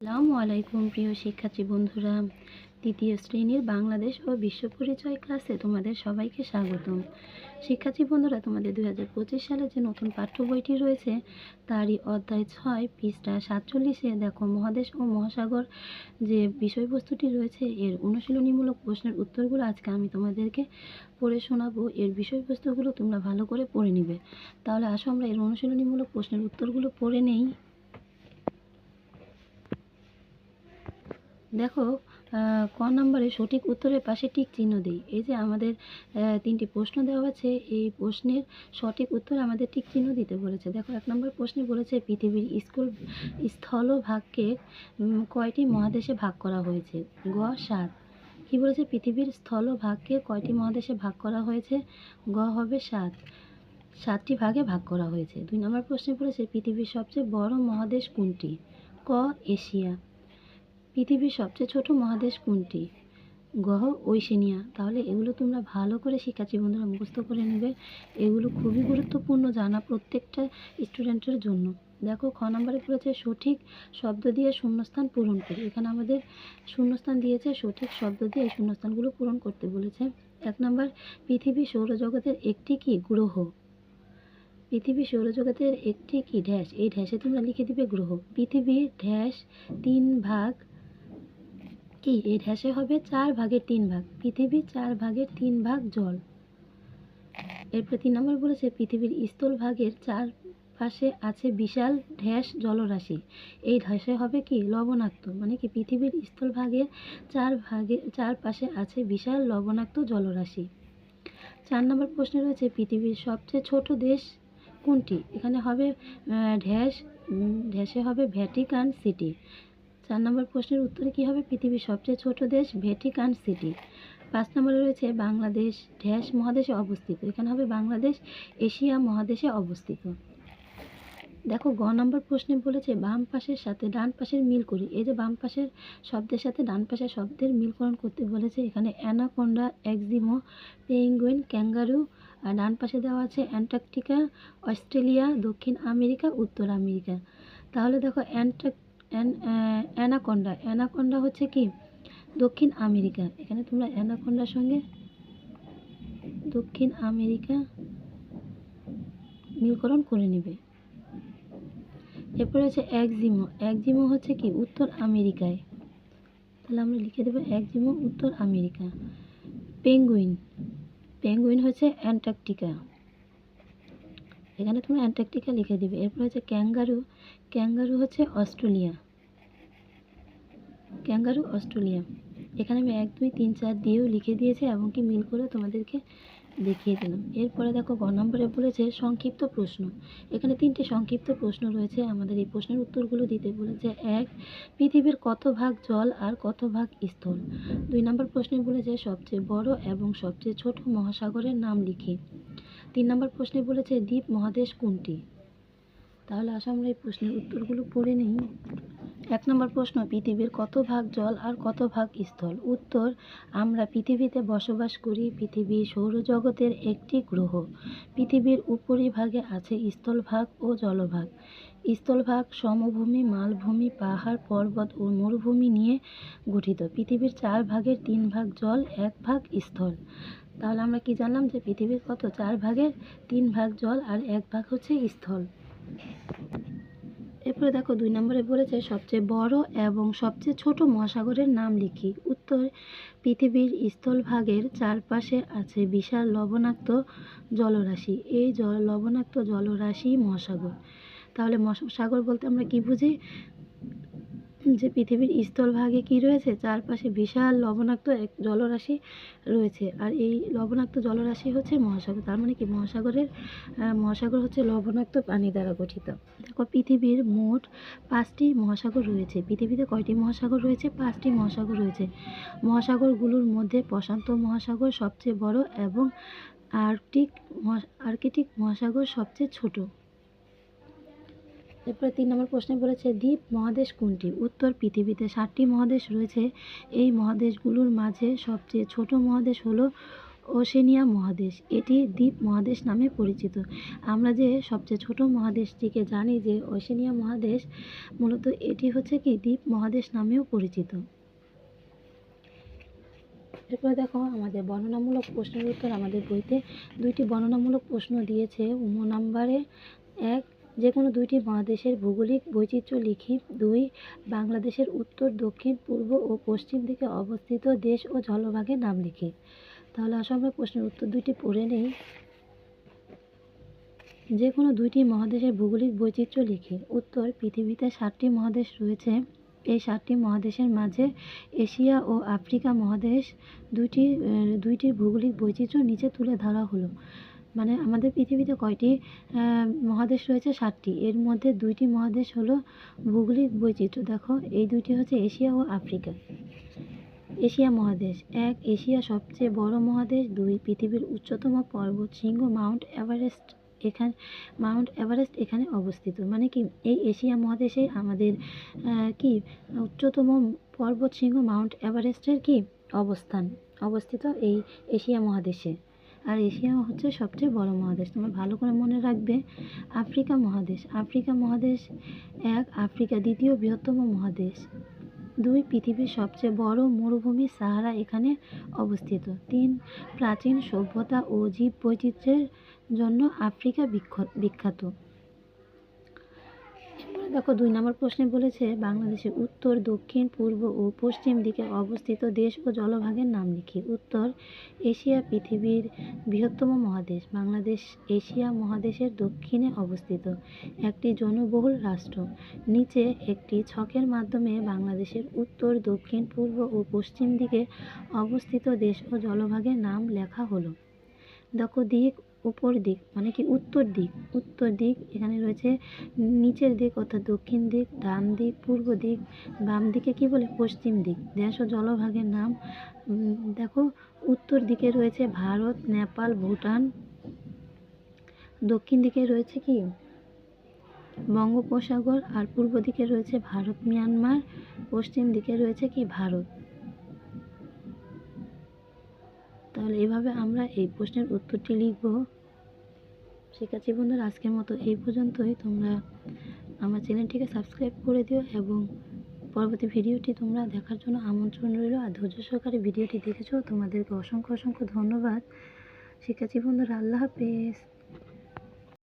আসসালামু আলাইকুম, প্রিয় শিক্ষার্থী বন্ধুরা। তৃতীয় শ্রেণির বাংলাদেশ ও বিশ্ব পরিচয় ক্লাসে তোমাদের সবাইকে স্বাগতম। শিক্ষার্থী বন্ধুরা, তোমাদের দুই হাজার পঁচিশ সালে যে নতুন পাঠ্য বইটি রয়েছে, তারই অধ্যায় ছয়, পৃষ্ঠা সাতচল্লিশে দেখো, মহাদেশ ও মহাসাগর যে বিষয়বস্তুটি রয়েছে, এর অনুশীলনীমূলক প্রশ্নের উত্তরগুলো আজকে আমি তোমাদেরকে পড়ে শোনাবো। এর বিষয়বস্তুগুলো তোমরা ভালো করে পড়ে নিবে। তাহলে আসো, আমরা এর অনুশীলনীমূলক প্রশ্নের উত্তরগুলো পড়ে নেই। দেখো ক নম্বরে সঠিক উত্তরের পাশে টিক চিহ্ন দিই। এই যে আমাদের তিনটি প্রশ্ন দেওয়া আছে এই প্রশ্নের সঠিক উত্তর আমাদের টিক চিহ্ন দিতে বলেছে। দেখো, এক নম্বর প্রশ্নে বলেছে, পৃথিবীর স্কুল স্থলভাগকে কয়টি মহাদেশে ভাগ করা হয়েছে? গ, সাত। কি বলেছে? পৃথিবীর স্থলভাগকে কয়টি মহাদেশে ভাগ করা হয়েছে? গ হবে সাত। সাতটি ভাগে ভাগ করা হয়েছে। দুই নম্বর প্রশ্নে বলেছে, পৃথিবীর সবচেয়ে বড় মহাদেশ কোনটি? ক, এশিয়া। পৃথিবীর সবচেয়ে ছোট মহাদেশ কোনটি? গ্রহ ঐশেনিয়া। তাহলে এগুলো তোমরা ভালো করে শিক্ষার্থী বন্ধুরা মুখস্থ করে নেবে। এগুলো খুবই গুরুত্বপূর্ণ জানা প্রত্যেকটা স্টুডেন্টের জন্য। দেখো, খ নম্বরে বলেছে সঠিক শব্দ দিয়ে শূন্যস্থান পূরণ করি। এখানে আমাদের শূন্যস্থান দিয়েছে সঠিক শব্দ দিয়ে এই শূন্যস্থানগুলো পূরণ করতে বলেছে। এক নম্বর, পৃথিবী সৌরজগতের একটি কি? গ্রহ। পৃথিবী সৌরজগতের একটি কি? ড্যাশ এই ড্যাশে তোমরা লিখে দিবে গ্রহ। পৃথিবীর ড্যাশ তিন ভাগ কি? এই ড্যাশে হবে চার ভাগের তিন ভাগ। পৃথিবীর চার ভাগের তিন ভাগ জল। এরপর তিন নম্বর বলেছে পৃথিবীর স্থল ভাগের চার পাশে আছে বিশাল ড্যাশ জলরাশি। এই ঢ্যাসে হবে কি? লবণাক্ত। মানে কি? পৃথিবীর স্থল ভাগের চার ভাগে চার পাশে আছে বিশাল লবণাক্ত জলরাশি। চার নম্বর প্রশ্নে রয়েছে পৃথিবীর সবচেয়ে ছোট দেশ কোনটি? এখানে হবে উম, ড্যাশে হবে ভ্যাটিকান সিটি। চার নম্বর প্রশ্নের উত্তরে কী হবে পৃথিবীর সবচেয়ে ছোট দেশ ভ্যাটিকান সিটি? পাঁচ নম্বরে রয়েছে বাংলাদেশ ড্যাশ মহাদেশে অবস্থিত। এখানে হবে বাংলাদেশ, এশিয়া মহাদেশে অবস্থিত। দেখো, গ নম্বর প্রশ্নে বলেছে বাম পাশের সাথে ডান পাশের মিল করি। এই যে বাম পাশের শব্দের সাথে ডান পাশের শব্দের মিলকরণ করতে বলেছে, এখানে অ্যানাকোন্ডা একজিমো পেঙ্গুইন, ক্যাঙ্গারু আর ডান পাশে দেওয়া আছে অ্যান্টার্কটিকা, অস্ট্রেলিয়া, দক্ষিণ আমেরিকা, উত্তর আমেরিকা। তাহলে দেখো অ্যান্টার্ক অ্যানাকোন্ডা। অ্যানাকোন্ডা হচ্ছে কি? দক্ষিণ আমেরিকা। এখানে তোমরা অ্যানাকোন্ডার সঙ্গে দক্ষিণ আমেরিকা মিলকরণ করে নেবে। এরপরে হচ্ছে একজিমো। একজিমো হচ্ছে কি? উত্তর আমেরিকায়। তাহলে আমরা লিখে দেবো একজিমো, উত্তর আমেরিকা। পেঙ্গুইন। পেঙ্গুইন হচ্ছে অ্যান্টার্কটিকা। এখানে তোমরা অ্যান্টার্কটিকা লিখে দিবে। এরপর হচ্ছে ক্যাঙ্গারু ক্যাঙ্গারু হচ্ছে অস্ট্রেলিয়া ক্যাঙ্গারু অস্ট্রেলিয়া এখানে আমি এক, দুই, তিন, চার দিয়েও লিখে দিয়েছি এবং কি মিল করে তোমাদেরকে দেখিয়ে দিলাম। এরপরে দেখো গ নম্বরে বলেছে সংক্ষিপ্ত প্রশ্ন। এখানে তিনটে সংক্ষিপ্ত প্রশ্ন রয়েছে। আমাদের এই প্রশ্নের উত্তরগুলো দিতে বলেছে এক, পৃথিবীর কত ভাগ জল আর কত ভাগ স্থল? দুই নম্বর প্রশ্নে বলেছে সবচেয়ে বড় এবং সবচেয়ে ছোট মহাসাগরের নাম লিখি। তিন নম্বর প্রশ্নে বলেছে দ্বীপ মহাদেশ কোনটি? তাহলে আসো আমরা এই প্রশ্নের উত্তরগুলো পড়ে নিই। এক নম্বর প্রশ্ন, পৃথিবীর কত ভাগ জল আর কত ভাগ স্থল? উত্তর, আমরা পৃথিবীতে বসবাস করি পৃথিবী সৌরজগতের একটি গ্রহ। পৃথিবীর উপরিভাগে আছে স্থলভাগ ও জলভাগ। স্থলভাগ সমভূমি, মালভূমি, পাহাড়, পর্বত ও মরুভূমি নিয়ে গঠিত। পৃথিবীর চার ভাগের তিন ভাগ জল, এক ভাগ স্থল। তাহলে আমরা কি জানলাম যে পৃথিবীর কত? চার ভাগের তিন ভাগ জল আর এক ভাগ হচ্ছে স্থল। এরপরে দেখো দুই নম্বরে বলেছে, সবচেয়ে বড় এবং সবচেয়ে ছোট মহাসাগরের নাম লিখি। উত্তর, পৃথিবীর স্থলভাগের চারপাশে আছে বিশাল লবণাক্ত জলরাশি। এই জল লবণাক্ত জলরাশি মহাসাগর। তাহলে মহাসাগর বলতে আমরা কি বুঝি? যে পৃথিবীর স্থলভাগে কি রয়েছে চারপাশে বিশাল লবণাক্ত এক জলরাশি রয়েছে। আর এই লবণাক্ত জলরাশি হচ্ছে মহাসাগর। তার মানে কি? মহাসাগরের মহাসাগর হচ্ছে লবণাক্ত পানি দ্বারা গঠিত। দেখো, পৃথিবীর মোট পাঁচটি মহাসাগর রয়েছে। পৃথিবীতে কয়টি মহাসাগর রয়েছে? পাঁচটি মহাসাগর রয়েছে। মহাসাগরগুলোর মধ্যে প্রশান্ত মহাসাগর সবচেয়ে বড় এবং আর্কটিক আর্কটিক মহাসাগর সবচেয়ে ছোট। এরপরে তিন নম্বর প্রশ্নে বলেছে, দ্বীপ মহাদেশ কোনটি? উত্তর, পৃথিবীতে ষাটটি মহাদেশ রয়েছে। এই মহাদেশগুলোর মাঝে সবচেয়ে ছোট মহাদেশ হলো ওশেনিয়া মহাদেশ। এটি দ্বীপ মহাদেশ নামে পরিচিত। আমরা যে সবচেয়ে ছোট মহাদেশটিকে জানি যে ওশেনিয়া মহাদেশ, মূলত এটি হচ্ছে কি, দ্বীপ মহাদেশ নামেও পরিচিত। এরপরে দেখো, আমাদের বর্ণনামূলক প্রশ্নের উত্তর আমাদের বইতে দুইটি বর্ণনামূলক প্রশ্ন দিয়েছে। উম, নাম্বারে এক যে কোনো দুইটি মহাদেশের ভৌগোলিক বৈচিত্র্য লিখি। দুই, বাংলাদেশের উত্তর, দক্ষিণ, পূর্ব ও পশ্চিম দিকে অবস্থিত দেশ ও জলভাগের নাম লিখি। তাহলে আসো প্রশ্নের উত্তর দুইটি পড়ে নেই। যে কোনো দুইটি মহাদেশের ভৌগোলিক বৈচিত্র্য লিখি। উত্তর, পৃথিবীতে সাতটি মহাদেশ রয়েছে। এই সাতটি মহাদেশের মাঝে এশিয়া ও আফ্রিকা মহাদেশ দুইটি দুইটির ভৌগোলিক বৈচিত্র্য নিচে তুলে ধরা হলো। মানে আমাদের পৃথিবীতে কয়টি মহাদেশ রয়েছে? সাতটি। এর মধ্যে দুইটি মহাদেশ হলো ভৌগোলিক বৈচিত্র্য। দেখো, এই দুইটি হচ্ছে এশিয়া ও আফ্রিকা। এশিয়া মহাদেশ, এক এশিয়া সবচেয়ে বড় মহাদেশ, দুই পৃথিবীর উচ্চতম পর্বত শৃঙ্গ, মাউন্ট এভারেস্ট এখানে, মাউন্ট এভারেস্ট এখানে অবস্থিত। মানে কি, এই এশিয়া মহাদেশে আমাদের কি, উচ্চতম পর্বত শৃঙ্গ, মাউন্ট এভারেস্টের কি অবস্থান? অবস্থিত এই এশিয়া মহাদেশে। আর এশিয়া হচ্ছে সবচেয়ে বড় মহাদেশ। তোমরা ভালো করে মনে রাখবে, আফ্রিকা মহাদেশ। আফ্রিকা মহাদেশ এক, আফ্রিকা দ্বিতীয় বৃহত্তম মহাদেশ। দুই, পৃথিবীর সবচেয়ে বড় মরুভূমি সাহারা এখানে অবস্থিত। তিন, প্রাচীন সভ্যতা ও জীব বৈচিত্র্যের জন্য আফ্রিকা বিখ্য- বিখ্যাত। দেখো দুই নম্বর প্রশ্নে বলেছে, বাংলাদেশের উত্তর, দক্ষিণ, পূর্ব ও পশ্চিম দিকে অবস্থিত দেশ ও জলভাগের নাম লিখি। উত্তর, এশিয়া পৃথিবীর বৃহত্তম মহাদেশ। বাংলাদেশ, এশিয়া মহাদেশের দক্ষিণে অবস্থিত। একটি জনবহুল রাষ্ট্র। নিচে একটি ছকের মাধ্যমে বাংলাদেশের উত্তর, দক্ষিণ, পূর্ব ও পশ্চিম দিকে অবস্থিত দেশ ও জলভাগের নাম লেখা হলো। দেখো দিক উপর দিক মানে কি উত্তর দিক উত্তর দিক, এখানে রয়েছে নিচের দিক অর্থাৎ দক্ষিণ দিক, ডান দিক, পূর্ব দিক, বাম দিকে কি বলে, পশ্চিম দিক, দেশ ও জলভাগের নাম। দেখো, উত্তর দিকে রয়েছে ভারত, নেপাল, ভুটান, দক্ষিণ দিকে রয়েছে কি? বঙ্গোপসাগর, আর পূর্ব দিকে রয়েছে ভারত, মিয়ানমার, পশ্চিম দিকে রয়েছে কি? ভারত। তাহলে এভাবে আমরা এই প্রশ্নের উত্তরটি লিখব। শিক্ষার্থী বন্ধুরা, আজকের মতো এই পর্যন্তই। তোমরা আমার চ্যানেলটিকে সাবস্ক্রাইব করে দিও এবং পরবর্তী ভিডিওটি তোমরা দেখার জন্য আমন্ত্রণ রইল। আর ধৈর্য সহকারে ভিডিওটি দেখেছ, তোমাদেরকে অসংখ্য অসংখ্য ধন্যবাদ। শিক্ষার্থী বন্ধুরা, আল্লাহ হাফেজ।